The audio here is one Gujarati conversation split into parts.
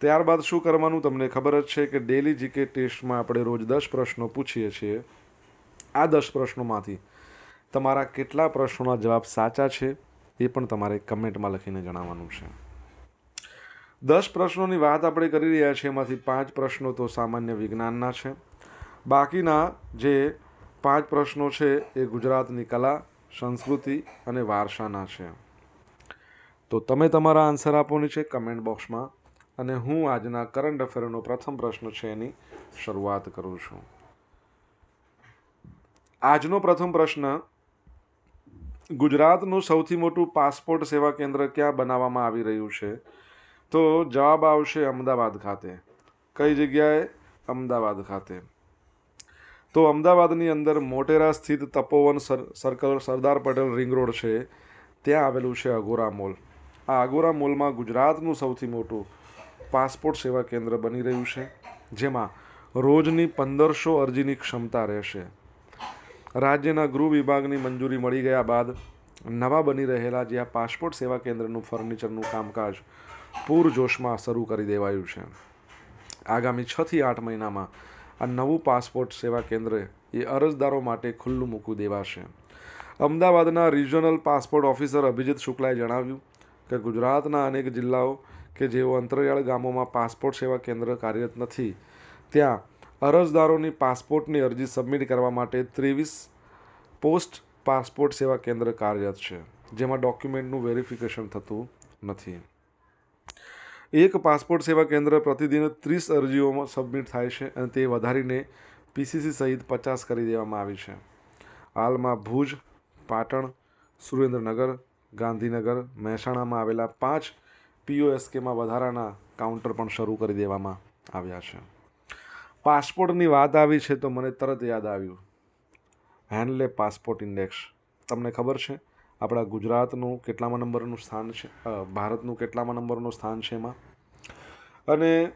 ત્યારબાદ શું કરવાનું તમને ખબર જ છે કે ડેલી જીકે ટેસ્ટમાં આપણે રોજ દસ પ્રશ્નો પૂછીએ છીએ. આ દસ પ્રશ્નોમાંથી તમારા કેટલા પ્રશ્નોના જવાબ સાચા છે એ પણ તમારે કમેન્ટમાં લખીને જણાવવાનું છે. દસ પ્રશ્નોની વાત આપણે કરી રહ્યા છીએ, એમાંથી પાંચ પ્રશ્નો તો સામાન્ય વિજ્ઞાનના છે. બાકીના જે પાંચ પ્રશ્નો છે એ ગુજરાતની કલા, સંસ્કૃતિ અને વારસાના છે. તો તમે તમારા આન્સર આપવાની છે કમેન્ટ બોક્સમાં અને હું આજના કરંટ અફેરનો પ્રથમ પ્રશ્ન છે એની શરૂઆત કરું છું. આજનો પ્રથમ પ્રશ્ન, ગુજરાતનું સૌથી મોટું પાસપોર્ટ સેવા કેન્દ્ર ક્યાં બનાવવામાં આવી રહ્યું છે? તો જવાબ આવશે અમદાવાદ ખાતે. કઈ જગ્યાએ? અમદાવાદ ખાતે. તો અમદાવાદની અંદર મોટેરા સ્થિત Tapovan sir, circle Sardar Patel ring road છે. ત્યાં આવેલું છે અગોરા મોલ. આ અગોરા મોલમાં ગુજરાતનું સૌથી મોટું પાસપોર્ટ સેવા કેન્દ્ર બની રહ્યું છે, જેમાં રોજની પંદરસો અરજીની ક્ષમતા રહેશે. રાજ્યના ગૃહ વિભાગની મંજૂરી મળી ગયા બાદ નવા બની રહેલા જે આ પાસપોર્ટ સેવા કેન્દ્રનું ફર્નિચરનું કામકાજ પૂરજોશમાં શરૂ કરી દેવાયું છે. આગામી છથી આઠ મહિનામાં આ નવું પાસપોર્ટ સેવા કેન્દ્ર એ અરજદારો માટે ખુલ્લું મૂકી દેવાશે. અમદાવાદના રિજનલ પાસપોર્ટ ઓફિસર અભિજીત શુક્લાએ જણાવ્યું કે ગુજરાતના અનેક જિલ્લાઓ કે જેઓ અંતરિયાળ ગામોમાં પાસપોર્ટ સેવા કેન્દ્ર કાર્યરત નથી, ત્યાં અરજદારોની પાસપોર્ટની અરજી સબમિટ કરવા માટે ત્રેવીસ પોસ્ટ પાસપોર્ટ સેવા કેન્દ્ર કાર્યરત છે, જેમાં ડોક્યુમેન્ટનું વેરિફિકેશન થતું નથી. એક પાસપોર્ટ સેવા કેન્દ્ર પ્રતિદિન ત્રીસ અરજીઓમાં સબમિટ થાય છે અને તે વધારીને પીસીસી સહિત પચાસ કરી દેવામાં આવી છે. હાલમાં ભુજ, પાટણ, સુરેન્દ્રનગર, ગાંધીનગર, મહેસાણામાં આવેલા પાંચ પીઓએસકેમાં વધારાના કાઉન્ટર પણ શરૂ કરી દેવામાં આવ્યા છે. પાસપોર્ટની વાત આવી છે તો મને તરત યાદ આવ્યું. Henley passport index. તમને ખબર છે? આપણા ગુજરાતનું કેટલામાં નંબરનું સ્થાન છે? ભારતનું કેટલામાં નંબરનું સ્થાન છે એમાં? અને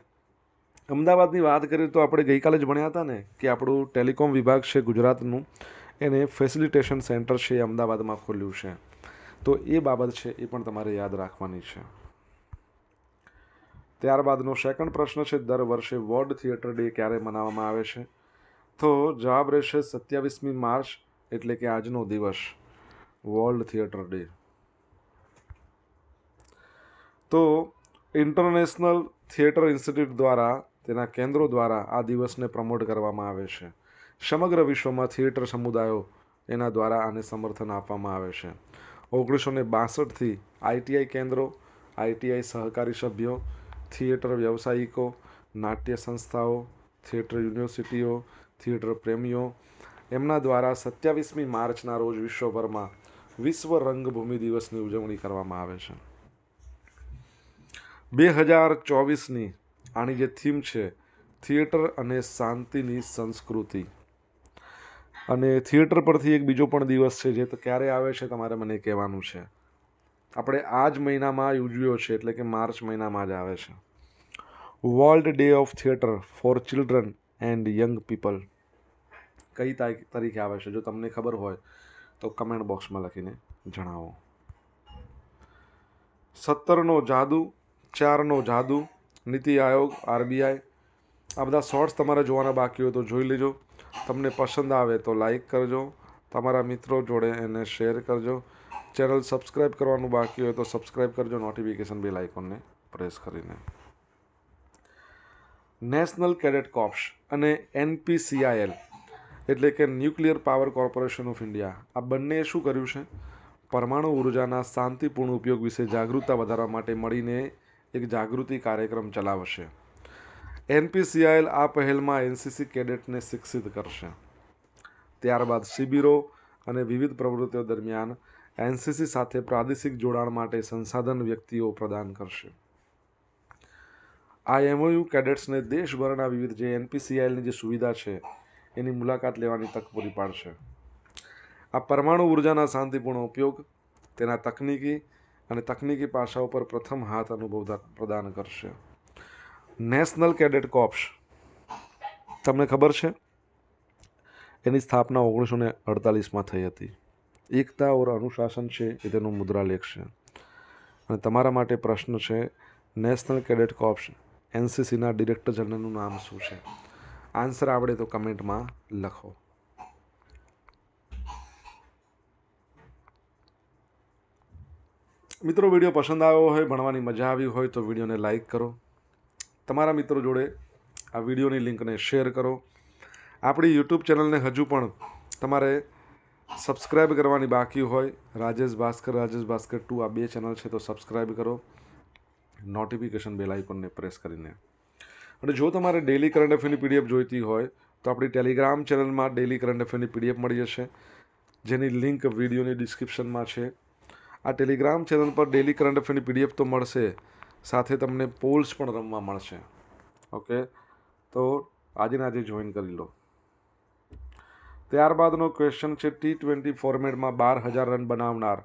અમદાવાદની વાત કરીએ તો આપણે ગઈકાલે જ ભણ્યા હતા ને, કે આપણું ટેલિકોમ વિભાગ છે ગુજરાતનું, એને ફેસિલિટેશન સેન્ટર છે એ અમદાવાદમાં ખોલ્યું છે. તો એ બાબત છે એ પણ તમારે યાદ રાખવાની છે. ત્યારબાદનો સેકન્ડ પ્રશ્ન છે, દર વર્ષે વર્લ્ડ થિયેટર ડે ક્યારે મનાવવામાં આવે છે? તો જવાબ રહેશે સત્યાવીસમી માર્ચ, એટલે કે આજનો દિવસ વર્લ્ડ થિયેટર ડે. તો ઇન્ટરનેશનલ થિયેટર ઇન્સ્ટિટ્યૂટ દ્વારા, તેના કેન્દ્રો દ્વારા આ દિવસને પ્રમોટ કરવામાં આવે છે. સમગ્ર વિશ્વમાં થિયેટર સમુદાયો એના દ્વારા આને સમર્થન આપવામાં આવે છે. ઓગણીસો ને બાસઠથી આઈટીઆઈ કેન્દ્રો આઈટીઆઈ સહકારી સભ્યો થિયેટર વ્યવસાયિકો, નાટ્ય સંસ્થાઓ, થિયેટર યુનિવર્સિટીઓ, થિયેટર પ્રેમીઓ, એમના દ્વારા સત્યાવીસમી માર્ચના રોજ વિશ્વભરમાં વિશ્વ રંગભૂમિ દિવસની ઉજવણી કરવામાં આવે છે. બે હજાર ચોવીસની આની જે થીમ છે, થિયેટર અને શાંતિની સંસ્કૃતિ. અને થિયેટર પરથી એક બીજો પણ દિવસ છે, જે ક્યારે આવે છે તમારે મને કહેવાનું છે. આપણે આ જ મહિનામાં ઉજવ્યો છે એટલે કે માર્ચ મહિનામાં જ આવે છે. World day of theatre for children and young people કઈ તારીખ આવે છે? જો તમને ખબર હોય, તો કમેન્ટ બોક્સમાં લખીને જણાવો. સત્તરનો જાદુ, ચારનો જાદુ, નીતિ આયોગ, આરબીઆઈ. આ બધા શોર્ટ્સ તમારે જોવાના બાકી હોય તો જોઈ લેજો. તમને પસંદ આવે તો લાઈક કરજો. તમારા મિત્રો જોડે એને શેર કરજો. ચેનલ સબસ્ક્રાઈબ કરવાનું બાકી હોય તો સબસ્ક્રાઈબ કરજો નોટિફિકેશન બેલ આઇકોનને પ્રેસ કરીને. નેશનલ કેડેટ કોર્પ્સ અને એનપીસીઆઈએલ એટલે કે nuclear power corporation of India આ બંનેએ શું કર્યું છે? પરમાણુ ઉર્જાના શાંતિપૂર્ણ ઉપયોગ વિશે જાગૃતતા વધારવા માટે મળીને એક જાગૃતિ કાર્યક્રમ ચલાવશે. એનપીસીઆઈએલ આ પહેલમાં એનસીસી કેડેટને શિક્ષિત કરશે. ત્યારબાદ શિબિરો અને વિવિધ પ્રવૃત્તિઓ દરમિયાન એનસીસી સાથે પ્રાદેશિક જોડાણ માટે સંસાધન વ્યક્તિઓ પ્રદાન કરશે. આ એમઓયુ કેડેટ્સને દેશભરના વિવિધ જે એનપીસીઆઈની જે સુવિધા છે, એની મુલાકાત લેવાની તક પૂરી પાડશે. આ પરમાણુ ઉર્જાના શાંતિપૂર્ણ ઉપયોગ, તેના તકનીકી અને તકનીકી પાસાઓ પર પ્રથમ હાથ અનુભવ પ્રદાન કરશે. નેશનલ કેડેટ કોપ્સ તમને ખબર છે? એની સ્થાપના ઓગણીસો ને અડતાલીસમાં થઈ હતી. એકતા ઓર અનુશાસન છે એ તેનો મુદ્રાલેખ છે. અને તમારા માટે પ્રશ્ન છે, નેશનલ કેડેટ કોર્પ્સ એનસીસીના ડિરેક્ટર જનરલનું નામ શું છે? આન્સર આવડે તો કમેન્ટમાં લખો. મિત્રો, વીડિયો પસંદ આવ્યો હોય, ભણવાની મજા આવી હોય તો વિડીયોને લાઈક કરો. તમારા મિત્રો જોડે આ વિડીયોની લિંકને શેર કરો. આપણી યુટ્યુબ ચેનલને હજુ પણ તમારે સબસ્ક્રાઈબ કરવાની બાકી હોય. રાજેશ ભાસ્કર રાજેશ ભાસ્કર ટુ આ બે ચેનલ છે તો સબસ્ક્રાઈબ કરો. નોટિફિકેશન બેલ આઇકોનને પ્રેસ કરીને. અને જો તમારે ડેલી કરંટ અફેરની પીડીએફ જોઈતી હોય, તો આપણી ટેલિગ્રામ ચેનલમાં ડેલી કરંટ અફેરની પીડીએફ મળી જશે. જેની લિંક વિડીયોની ડિસ્ક્રિપ્શનમાં છે. આ ટેલિગ્રામ ચેનલ પર ડેલી કરંટ અફેરની પીડીએફ તો મળશે. સાથે તમને પોલ્સ પણ રમવા મળશે. ઓકે તો આજે આજે જોઈન કરી લો. ત્યારબાદનો ક્વેશ્ચન છે ટી ટ્વેન્ટી ફોર્મેટમાં બાર હજાર રન બનાવનાર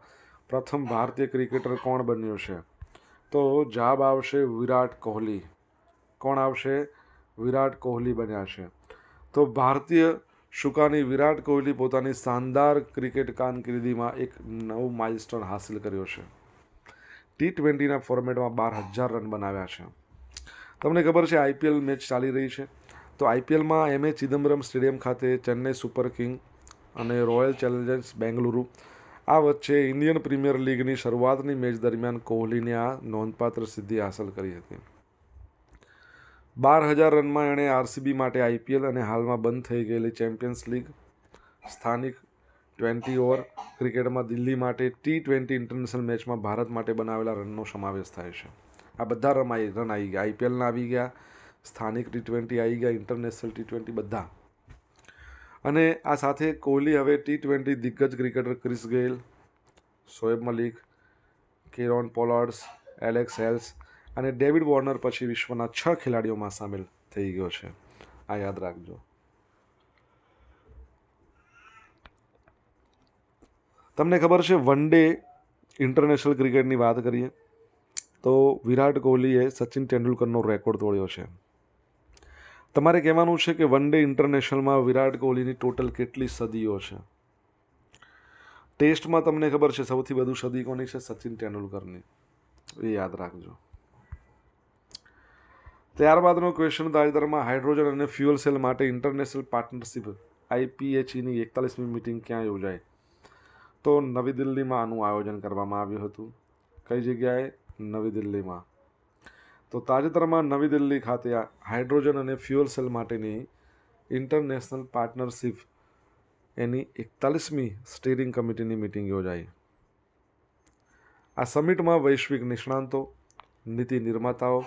પ્રથમ ભારતીય ક્રિકેટર કોણ બન્યો છે? તો જવાબ આવશે વિરાટ કોહલી. કોણ આવશે? વિરાટ કોહલી બન્યા છે. તો ભારતીય શુકાની વિરાટ કોહલી પોતાની શાનદાર ક્રિકેટ કામગીરીમાં એક નવું માઇલસ્ટોન હાંસિલ કર્યો છે. ટી ટ્વેન્ટીના ફોર્મેટમાં બાર હજાર રન બનાવ્યા છે. તમને ખબર છે આઈપીએલ મેચ ચાલી રહી છે. તો આઈપીએલમાં એમ એ ચિદમ્બરમ સ્ટેડિયમ ખાતે ચેન્નઈ સુપર કિંગ અને રોયલ ચેલેન્જર્સ બેંગલુરુ. આ વચ્ચે ઇન્ડિયન પ્રીમિયર લીગની શરૂઆતની મેચ દરમિયાન કોહલીને આ નોંધપાત્ર સિદ્ધિ હાંસલ કરી હતી. બાર હજાર રનમાં એણે આરસીબી માટે આઈપીએલ અને હાલમાં બંધ થઈ ગયેલી ચેમ્પિયન્સ લીગ સ્થાનિક ટ્વેન્ટી ઓવર ક્રિકેટમાં દિલ્હી માટે ટી ટ્વેન્ટી ઇન્ટરનેશનલ મેચમાં ભારત માટે બનાવેલા રનનો સમાવેશ થાય છે. આ બધા રમાઈ રન આવી ગયા. આઈપીએલના આવી ગયા. સ્થાનિક ટી ટ્વેન્ટી આવી ગયા ઇન્ટરનેશનલ ટી ટ્વેન્ટી બધા. અને આ સાથે કોહલી હવે ટી ટ્વેન્ટી દિગ્ગજ cricketer Chris Gayle Shoaib Malik, Kieron Pollards, Alex Hales અને ડેવિડ વોર્નર પછી વિશ્વના છ ખેલાડીઓમાં સામેલ થઈ ગયો છે. આ યાદ રાખજો. તમને ખબર છે, વન ડે ઇન્ટરનેશનલ ક્રિકેટની વાત કરીએ, તો વિરાટ કોહલીએ સચિન તેંડુલકરનો રેકોર્ડ તોડ્યો છે. તમારે કહેવાનું છે કે વન ડે ઇન્ટરનેશનલમાં વિરાટ કોહલીની ટોટલ કેટલી સદીઓ છે? ટેસ્ટમાં તમને ખબર છે સૌથી વધુ સદી કોની છે? સચિન તેંડુલકરની. એ યાદ રાખજો. ત્યારબાદનો ક્વેશ્ચન તાજેતરમાં હાઇડ્રોજન અને ફ્યુઅલ સેલ માટે ઇન્ટરનેશનલ પાર્ટનરશિપ આઈપીએચઈની એકતાલીસમી મિટિંગ ક્યાં યોજાઈ? તો નવી દિલ્હીમાં આનું આયોજન કરવામાં આવ્યું હતું. કઈ જગ્યાએ? નવી દિલ્હીમાં. તો તાજેતરમાં નવી દિલ્હી ખાતે હાઇડ્રોજન અને ફ્યુઅલ સેલ માટેની ઇન્ટરનેશનલ પાર્ટનરશિપ એની એકતાલીસમી સ્ટીરિંગ કમિટીની મિટિંગ યોજાઈ. આ સમિટમાં વૈશ્વિક નિષ્ણાંતો, નીતિ નિર્માતાઓ,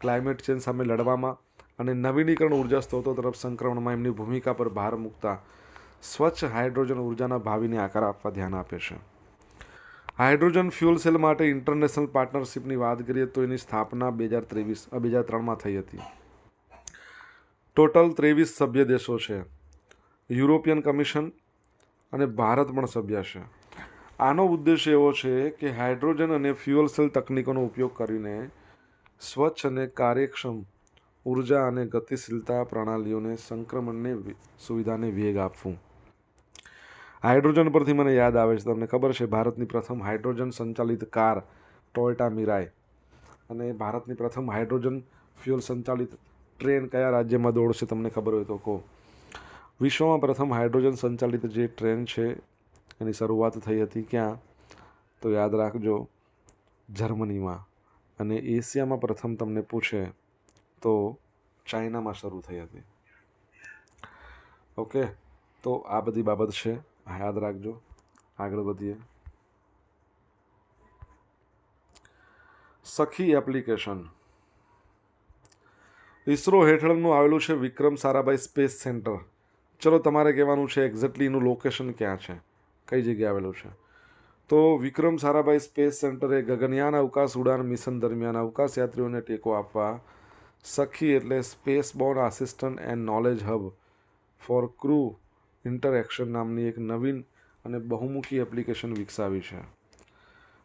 ક્લાઇમેટ ચેન્જ સામે લડવામાં અને નવીનીકરણ ઊર્જા સ્ત્રોતો તરફ સંક્રમણમાં એમની ભૂમિકા પર ભાર મૂકતા સ્વચ્છ હાઇડ્રોજન ઉર્જાના ભાવિને આકાર આપવા ધ્યાન આપે છે. હાઇડ્રોજન ફ્યુઅલ સેલ માટે ઇન્ટરનેશનલ પાર્ટનરશિપની વાત કરીએ તો એની સ્થાપના બે હજાર ત્રેવીસ બે હજાર ત્રણમાં થઈ હતી. ટોટલ ત્રેવીસ સભ્ય દેશો છે. યુરોપિયન કમિશન અને ભારત પણ સભ્ય છે. આનો ઉદ્દેશ એવો છે કે હાઇડ્રોજન અને ફ્યુઅલ સેલ તકનીકોનો ઉપયોગ કરીને સ્વચ્છ અને કાર્યક્ષમ ઊર્જા અને ગતિશીલતા પ્રણાલીઓને સંક્રમણને સુવિધાને વેગ આપવું. હાઇડ્રોજન પરથી મને યાદ આવે છે, તમને ખબર છે, ભારતની પ્રથમ હાઇડ્રોજન સંચાલિત કાર ટોયોટા મિરાય. અને ભારતની પ્રથમ હાઇડ્રોજન ફ્યુઅલ સંચાલિત ટ્રેન કયા રાજ્યમાં દોડશે તમને ખબર હોય તો કહો. વિશ્વમાં પ્રથમ હાઇડ્રોજન સંચાલિત જે ટ્રેન છે, એની શરૂઆત થઈ હતી ક્યાં? તો યાદ રાખજો, જર્મનીમાં. અને એશિયામાં પ્રથમ તમને પૂછે તો ચાઇનામાં શરૂ થઈ હતી. ઓકે, તો આ બધી બાબત છે. યાદ રાખજો. આગળ વધીએ. સખી એપ્લિકેશન. ઇસરો હેઠળનું આવેલું છે વિક્રમ સારાભાઈ સ્પેસ સેન્ટર. ચલો તમારે કહેવાનું છે એક્ઝેક્ટલી એનું લોકેશન ક્યાં છે? કઈ જગ્યાએ આવેલું છે? તો વિક્રમ સારાભાઈ સ્પેસ સેન્ટર ગગનયાન અવકાશ ઉડાન મિશન દરમિયાન અવકાશ યાત્રીઓને ટેકો આપવા સખી એટલે space board assistant and knowledge hub for crew interaction નામની એક નવીન અને બહુમુખી એપ્લિકેશન વિકસાવી છે.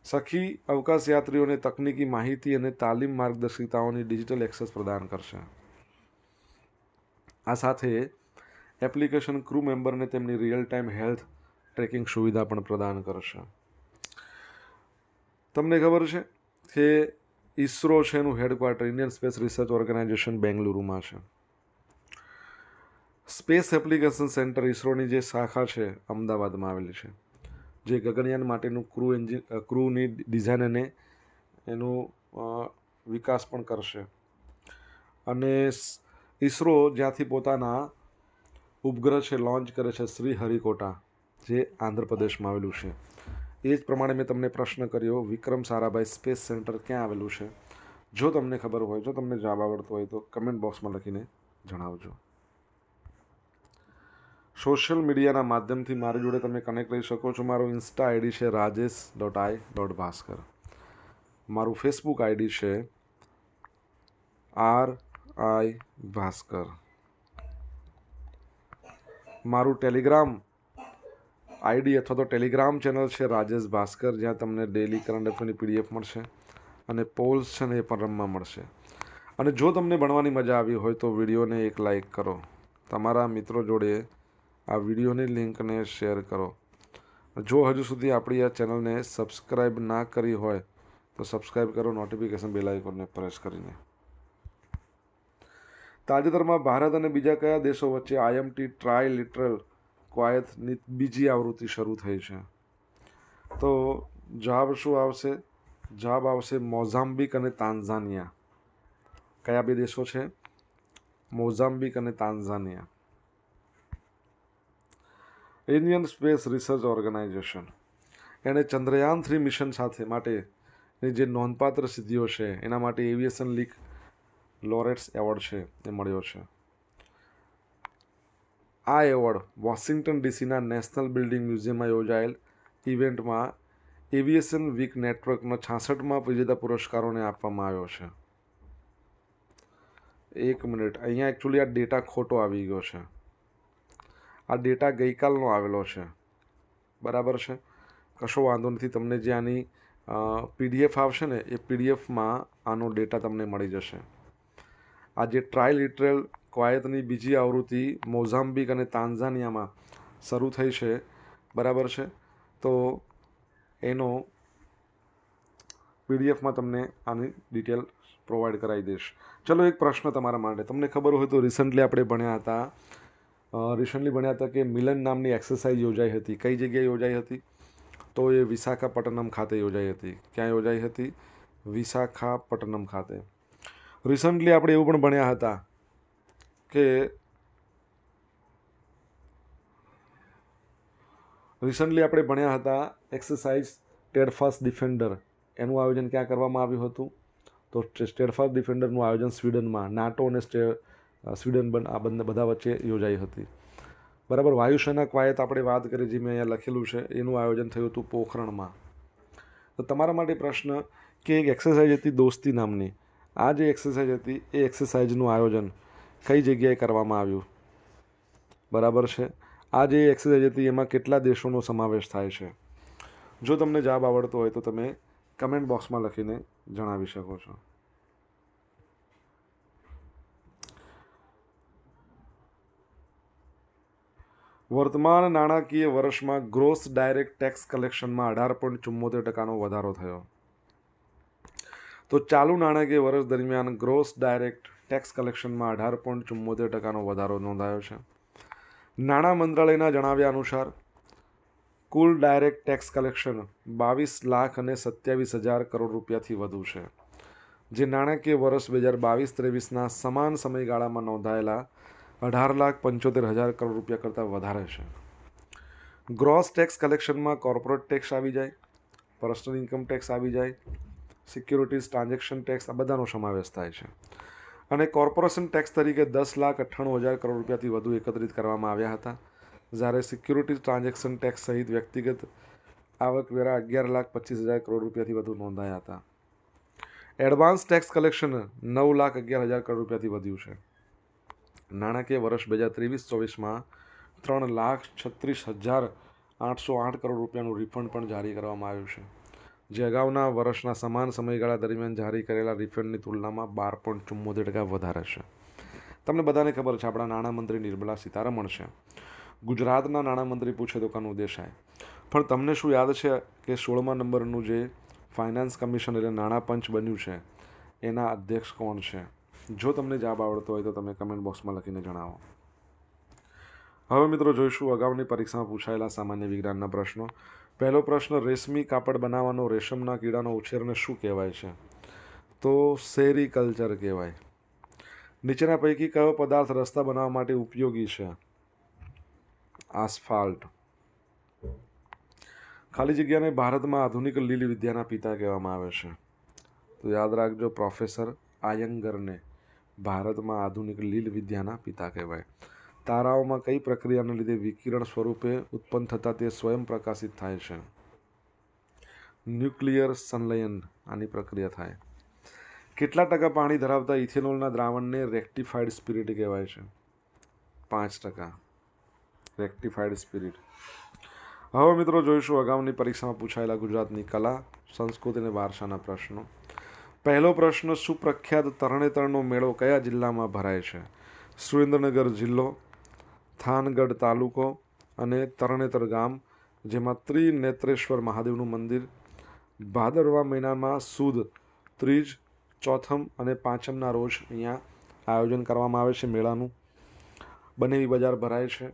સખી અવકાશ યાત્રીઓને તકનીકી માહિતી અને તાલીમ માર્ગદર્શિકાઓની ડિજિટલ એક્સેસ પ્રદાન કરશે. આ સાથે એપ્લિકેશન ક્રૂ મેમ્બરને તેમની રિયલ ટાઈમ હેલ્થ ટ્રેકિંગ સુવિધા પણ પ્રદાન કરશે. તમને ખબર છે કે ઈસરો છે એનું headquarter, Indian space research organisation બેંગલુરુમાં છે. સ્પેસ એપ્લિકેશન સેન્ટર ઈસરોની જે શાખા છે, અમદાવાદમાં આવેલી છે, જે ગગનયાન માટેનું ક્રૂ એન્જિન ક્રૂની ડિઝાઇન અને એનું વિકાસ પણ કરશે. અને ઇસરો જ્યાંથી પોતાના ઉપગ્રહ છે લોન્ચ કરે છે, શ્રી હરિકોટા, જે આંધ્રપ્રદેશમાં આવેલું છે. એ જ પ્રમાણે મેં તમને પ્રશ્ન કર્યો, વિક્રમ સારાભાઈ સ્પેસ સેન્ટર ક્યાં આવેલું છે? જો તમને ખબર હોય, જો તમને જવાબ આવડતો હોય તો કમેન્ટ બોક્સમાં લખીને જણાવજો. સોશિયલ મીડિયાના માધ્યમથી મારી જોડે તમે કનેક્ટ રહી શકો છો. મારો ઇન્સ્ટા આઈડી છે Rajesh dot I dot Bhaskar. મારું ફેસબુક આઈડી છે આર આઈ ભાસ્કર. મારું ટેલિગ્રામ આઈડી અથવા તો ટેલિગ્રામ ચેનલ છે રાજેશ ભાસ્કર. જ્યાં તમને ડેલી કરંટ અફેરની પીડીએફ મળશે અને પોલ્સ છે ને એ પણ રમવા મળશે. અને જો તમને ભણવાની મજા આવી હોય તો વિડીયોને એક લાઈક કરો. તમારા મિત્રો જોડે આ વિડીયોની લિંકને શેર કરો. જો હજુ સુધી આપણી આ ચેનલને સબસ્ક્રાઈબ ના કરી હોય, તો સબસ્ક્રાઈબ કરો, નોટિફિકેશન બેલ આઇકોનને પ્રેસ કરીને. તાજેતરમાં ભારત અને બીજા કયા દેશો વચ્ચે આઈએમટી ટ્રાય લિટરલ ક્વાયતની બીજી આવૃત્તિ શરૂ થઈ છે? તો જવાબ શું આવશે? જવાબ આવશે મોઝામ્બિક અને તાન્ઝાનિયા કયા બે દેશો છે? મોઝામ્બિક અને Tanzania Indian space research organisation એણે ચંદ્રયાન થ્રી મિશન સાથે માટેની જે નોંધપાત્ર સિદ્ધિઓ છે, એના માટે એવિએશન લીગ લોરેટ્સ એવોર્ડ છે, એ મળ્યો છે. આ એવોર્ડ વોશિંગ્ટન ડીસીના નેશનલ બિલ્ડિંગ મ્યુઝિયમમાં યોજાયેલ ઇવેન્ટમાં એવિએશન વીક નેટવર્કના છાસઠમાં વિજેતા પુરસ્કારોને આપવામાં આવ્યો છે. એક મિનિટ, અહીંયા એકચ્યુઅલી આ ડેટા ખોટો આવી ગયો છે. આ ડેટા ગઈકાલનો આવેલો છે. બરાબર છે? કશો વાંધો નથી, તમને જે આની પીડીએફ આવશે ને, એ પીડીએફમાં આનો ડેટા તમને મળી જશે. આ જે ટ્રાય ઇટરેલ ક્વાયતની બીજી આવૃત્તિ મોઝામ્બિક અને તાન્ઝાનિયામાં શરૂ થઈ છે, બરાબર છે? તો એનો પીડીએફમાં તમને આની ડિટેલ પ્રોવાઈડ કરાવી દઈશ. ચલો એક પ્રશ્ન તમારા માટે. તમને ખબર હોય તો રિસન્ટલી આપણે ભણ્યા હતા. રિસન્ટલી ભણ્યા હતા કે મિલન નામની એક્સરસાઇઝ યોજાઈ હતી. કઈ જગ્યાએ યોજાઈ હતી? તો એ વિશાખાપટ્ટનમ ખાતે યોજાઈ હતી. ક્યાં યોજાઈ હતી? વિશાખાપટ્ટનમ ખાતે. રિસન્ટલી આપણે એવું પણ ભણ્યા હતા કે રિસન્ટલી આપણે ભણ્યા હતા એક્સરસાઇઝ ટેડફાસ્ટ ડિફેન્ડર એનું આયોજન ક્યાં કરવામાં આવ્યું હતું? તો સ્ટેડફાસ્ટ ડિફેન્ડરનું આયોજન સ્વીડનમાં, નાટો અને સ્ટે સ્વીડન બન, આ બંને, બધા વચ્ચે યોજાઈ હતી. બરાબર, વાયુસેના કવાયત આપણે વાત કરી, જે મેં અહીંયા લખેલું છે, એનું આયોજન થયું હતું પોખરણમાં. તો તમારા માટે પ્રશ્ન, કે એક એક્સરસાઇઝ હતી દોસ્તી નામની? આ જે એક્સરસાઇઝ હતી, એ એક્સરસાઇઝનું આયોજન કઈ જગ્યાએ કરવામાં આવ્યું? બરાબર છે. આ જે એક્સરસાઇઝ હતી, એમાં કેટલા દેશોનો સમાવેશ થાય છે? જો તમને જવાબ આવડતો હોય, તો તમે કમેન્ટ બોક્સમાં લખીને જણાવી શકો છો. વર્તમાન નાણાકીય વર્ષમાં ગ્રોસ ડાયરેક્ટ ટેક્સ કલેક્શનમાં અઢાર પોઈન્ટ ચુમ્મોતેર ટકાનો વધારો થયો. તો ચાલુ નાણાકીય વર્ષ દરમિયાન ગ્રોસ ડાયરેક્ટ ટેક્સ કલેક્શનમાં અઢાર પોઈન્ટ ચુમ્મોતેર ટકાનો વધારો નોંધાયો છે. નાણાં મંત્રાલયના જણાવ્યા અનુસાર, કુલ ડાયરેક્ટ ટેક્સ કલેક્શન બાવીસ લાખ અને સત્યાવીસ હજાર કરોડ રૂપિયાથી વધુ છે. જે નાણાકીય વર્ષ બે હજાર બાવીસ ત્રેવીસના સમાન સમયગાળામાં નોંધાયેલા અઢાર લાખ પંચોતેર હજાર કરોડ રૂપિયા કરતાં વધારે છે. ગ્રોસ ટેક્સ કલેક્શનમાં કોર્પોરેટ ટેક્સ આવી જાય પર્સનલ ઇન્કમ ટેક્સ આવી જાય સિક્યુરિટીઝ ટ્રાન્ઝેક્શન ટેક્સ આ બધાનો સમાવેશ થાય છે. અને કોર્પોરેશન ટેક્સ તરીકે દસ લાખ અઠ્ઠાણું હજાર કરોડ રૂપિયાથી વધુ એકત્રિત કરવામાં આવ્યા હતા. જ્યારે સિક્યુરિટીઝ ટ્રાન્ઝેક્શન ટેક્સ સહિત વ્યક્તિગત આવકવેરા અગિયાર લાખ પચીસ હજાર કરોડ રૂપિયાથી વધુ નોંધાયા હતા. એડવાન્સ ટેક્સ કલેક્શન નવ લાખ અગિયાર હજાર કરોડ રૂપિયાથી વધ્યું છે. નાણાકીય વર્ષ બે હજાર ત્રેવીસ ચોવીસમાં ત્રણ લાખ છત્રીસ હજાર આઠસો આઠ કરોડ રૂપિયાનું રિફંડ પણ જારી કરવામાં આવ્યું છે. જે અગાઉના વર્ષના સમાન સમયગાળા દરમિયાન જારી કરેલા રિફંડની તુલનામાં બાર પોઈન્ટ ચુમ્મોતેર ટકા વધારે છે. તમને બધાને ખબર છે, આપણા નાણામંત્રી નિર્મલા સીતારમણ છે. ગુજરાતના નાણામંત્રી પૂછે તો કાનું દેસાઈ, પણ તમને શું યાદ છે કે સોળમા નંબરનું જે ફાઇનાન્સ કમિશન એટલે નાણાં પંચ બન્યું છે, એના અધ્યક્ષ કોણ છે? જો તમને જવાબ આવડતો હોય તો તમે કમેન્ટ બોક્સમાં લખીને જણાવો. હવે મિત્રો જોઈશું અગાઉની પરીક્ષામાં પૂછાયેલા સામાન્ય વિજ્ઞાનના પ્રશ્નો. પહેલો પ્રશ્ન, રેશમી કાપડ બનાવવાનો રેશમના કીડાનો ઉછેરને શું કહેવાય છે? તો સેરીકલ્ચર કહેવાય. નીચેના પૈકી કયો પદાર્થ રસ્તા બનાવવા માટે ઉપયોગી છે? આસફાલ્ટ. ખાલી જગ્યાને ભારતમાં આધુનિક લીલી વિદ્યાના પિતા કહેવામાં આવે છે. તો યાદ રાખજો, પ્રોફેસર આયંગરને. ભારતમાં આધુનિક લીલ વિદ્યાના પિતા કહેવાય. તારાઓમાં કઈ પ્રક્રિયાને લીધે વિકિરણ સ્વરૂપે ઉત્પન્ન થતાં તે સ્વયં પ્રકાશિત થાય છે? ન્યુક્લિયર સંલયન, આની પ્રક્રિયા થાય. કેટલા ટકા પાણી ધરાવતા ઇથેનોલના દ્રાવણને રેક્ટિફાઈડ સ્પિરિટ કહેવાય છે? પાંચ ટકા. Rectified spirit. હવે મિત્રો જોઈશું, અગાઉની પરીક્ષામાં પૂછાયેલા ગુજરાતની કલા, સંસ્કૃતિ અને વારસાના પ્રશ્નો. પહેલો પ્રશ્ન, સુપ્રખ્યાત તરણેતરનો મેળો કયા જિલ્લામાં ભરાય છે? સુરેન્દ્રનગર જિલ્લો, થાનગઢ તાલુકો અને તરણેતર ગામ, જેમાં ત્રિનેત્રેશ્વર મહાદેવનું મંદિર, ભાદરવા મહિનામાં સુદ, ત્રીજ, ચોથમ અને પાંચમના રોજ અહીંયા આયોજન કરવામાં આવે છે મેળાનું. બનેવી બજાર ભરાય છે.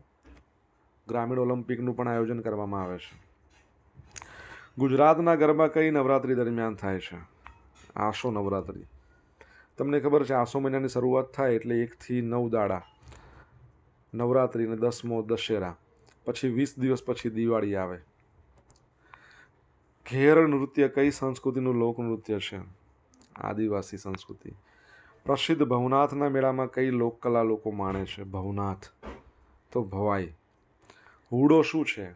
ગ્રામીણ ઓલિમ્પિકનું પણ આયોજન કરવામાં આવે છે. ગુજરાતના ગરબા કઈ નવરાત્રિ દરમિયાન થાય છે? આસો નવરાત્રિ. તમને ખબર છે, આસો મહિનાની શરૂઆત થાય એટલે એકથી નવ દાડા નવરાત્રિ અને દસમો દશેરા, પછી વીસ દિવસ પછી દિવાળી આવે. ઘેર નૃત્ય કઈ સંસ્કૃતિનું લોકનૃત્ય છે? આદિવાસી સંસ્કૃતિ. પ્રસિદ્ધ ભવનાથના મેળામાં કઈ લોકકલા લોકો માણે છે? ભવનાથ. તો ભવાઈ. હુડો શું છે?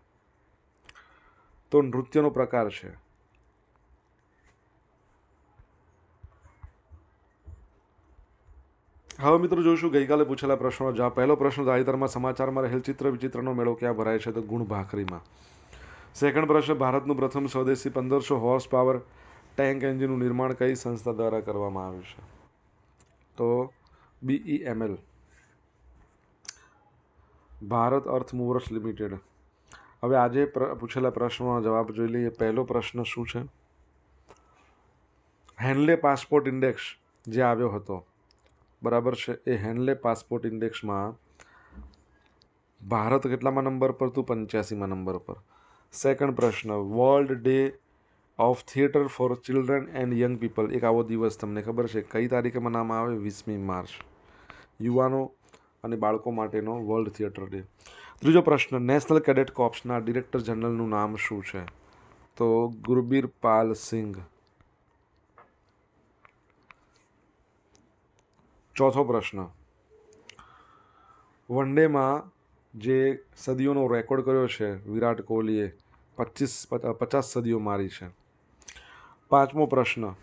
તો નૃત્યનો પ્રકાર છે. હવે મિત્રો જોઈશું, ગઈકાલે પૂછેલા પ્રશ્નો. જવાબ પહેલો પ્રશ્ન તાજેતરમાં સમાચારમાં રહેલ ચિત્ર વિચિત્રનો મેળો ક્યાં ભરાય છે તો ગુણ ભાખરીમાં. સેકન્ડ પ્રશ્ન, ભારતનું પ્રથમ સ્વદેશી પંદરસો હોર્સ પાવર ટેન્ક એન્જિનનું નિર્માણ કઈ સંસ્થા દ્વારા કરવામાં આવ્યું છે? તો BEML Bharat earth movers limited. હવે આજે પૂછેલા પ્રશ્નોના જવાબ જોઈ લઈએ. પહેલો પ્રશ્ન શું છે? હેન્ડલે પાસપોર્ટ ઇન્ડેક્સ જે આવ્યો હતો બરાબર છે? એ હેન્ડલે પાસપોર્ટ ઇન્ડેક્સમાં ભારત કેટલામાં નંબર પર? હતું પંચ્યાસીમાં નંબર પર. સેકન્ડ પ્રશ્ન world day of theatre for children and young people એક આવો દિવસ તમને ખબર છે? કઈ તારીખે મનાવવામાં આવે? વીસમી માર્ચ. યુવાનો અને બાળકો માટેનો વર્લ્ડ થિયેટર ડે ત્રીજો પ્રશ્ન નેશનલ કેડેટ કોર્પ્સના ડિરેક્ટર જનરલનું નામ શું છે? તો ગુરબીર પાલ સિંઘ. ચોથો પ્રશ્ન. વન ડેમાં જે સદીઓનો રેકોર્ડ કર્યો છે, વિરાટ કોહલીએ પચીસ, પચાસ સદીઓ મારી છે. પાંચમો પ્રશ્ન.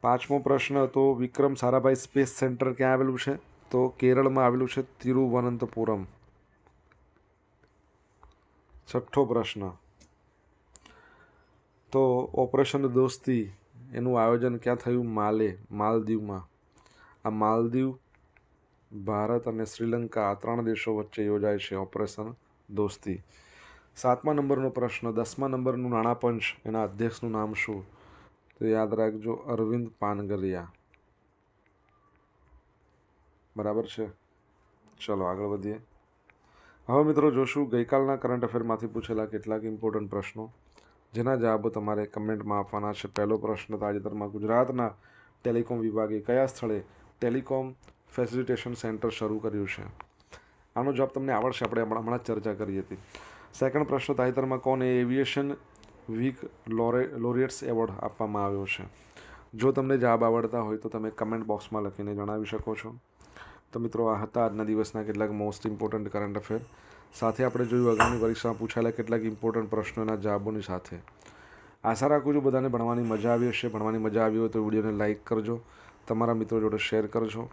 પાંચમો પ્રશ્ન તો વિક્રમ સારાભાઈ સ્પેસ સેન્ટર ક્યાં આવેલું છે? તો કેરળમાં આવેલું છે તિરુવનંતપુરમ. છઠ્ઠો પ્રશ્ન. તો ઓપરેશન દોસ્તી એનું આયોજન ક્યાં થયું? માલે, માલદીવમાં. આ માલદીવ ભારત અને શ્રીલંકા આ ત્રણ દેશો વચ્ચે યોજાય છે ઓપરેશન દોસ્તી. સાતમા નંબરનો પ્રશ્ન, દસમા નંબરનું નાણાં પંચ એના અધ્યક્ષનું નામ શું? તો યાદ રાખજો, અરવિંદ પાનગલિયા. બરાબર છે? ચલો, આગળ વધીએ. હવે મિત્રો જોશું, ગઈકાલના કરંટ અફેરમાંથી પૂછેલા કેટલાક ઇમ્પોર્ટન્ટ પ્રશ્નો. જેના જવાબો તમારે કમેન્ટમાં આપવાના છે. પહેલો પ્રશ્ન, તાજેતરમાં ગુજરાતના ટેલિકોમ વિભાગે કયા સ્થળે ટેલિકોમ ફેસિલિટેશન સેન્ટર શરૂ કર્યું છે? આનો જવાબ તમને આવડશે, આપણે હમણાં ચર્ચા કરી હતી. સેકન્ડ પ્રશ્ન, તાજેતરમાં કોને એવિએશન વીક લોરે લોરિયટ્સ એવોર્ડ આપવામાં આવ્યો છે? જો તમને જવાબ આવડતા હોય તો તમે કમેન્ટ બોક્સમાં લખીને જણાવી શકો છો. તો મિત્રો, આ હતા આજના દિવસના કેટલાક મોસ્ટ ઇમ્પોર્ટન્ટ કરંટ અફેર સાથે આપણે જોયું, આગામી પરીક્ષામાં પૂછાયેલા કેટલાક ઇમ્પોર્ટન્ટ પ્રશ્નોના જવાબોની સાથે. આશા રાખું છું બધાને ભણવાની મજા આવી હશે. ભણવાની મજા આવી હોય તો વિડીયોને લાઇક કરજો. તમારા મિત્રો જોડે શેર કરજો.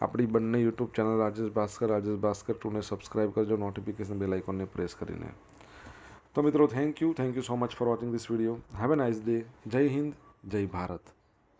આપણી બંને યુટ્યુબ ચેનલ રાજેશ ભાસ્કર રાજેશ ભાસ્કર ટુને સબસ્ક્રાઇબ કરજો. નોટિફિકેશન બેલ આઇકોનને પ્રેસ કરીને. તો મિત્રો thank you thank you so much for watching this video have a nice day જય હિન્દ જય ભારત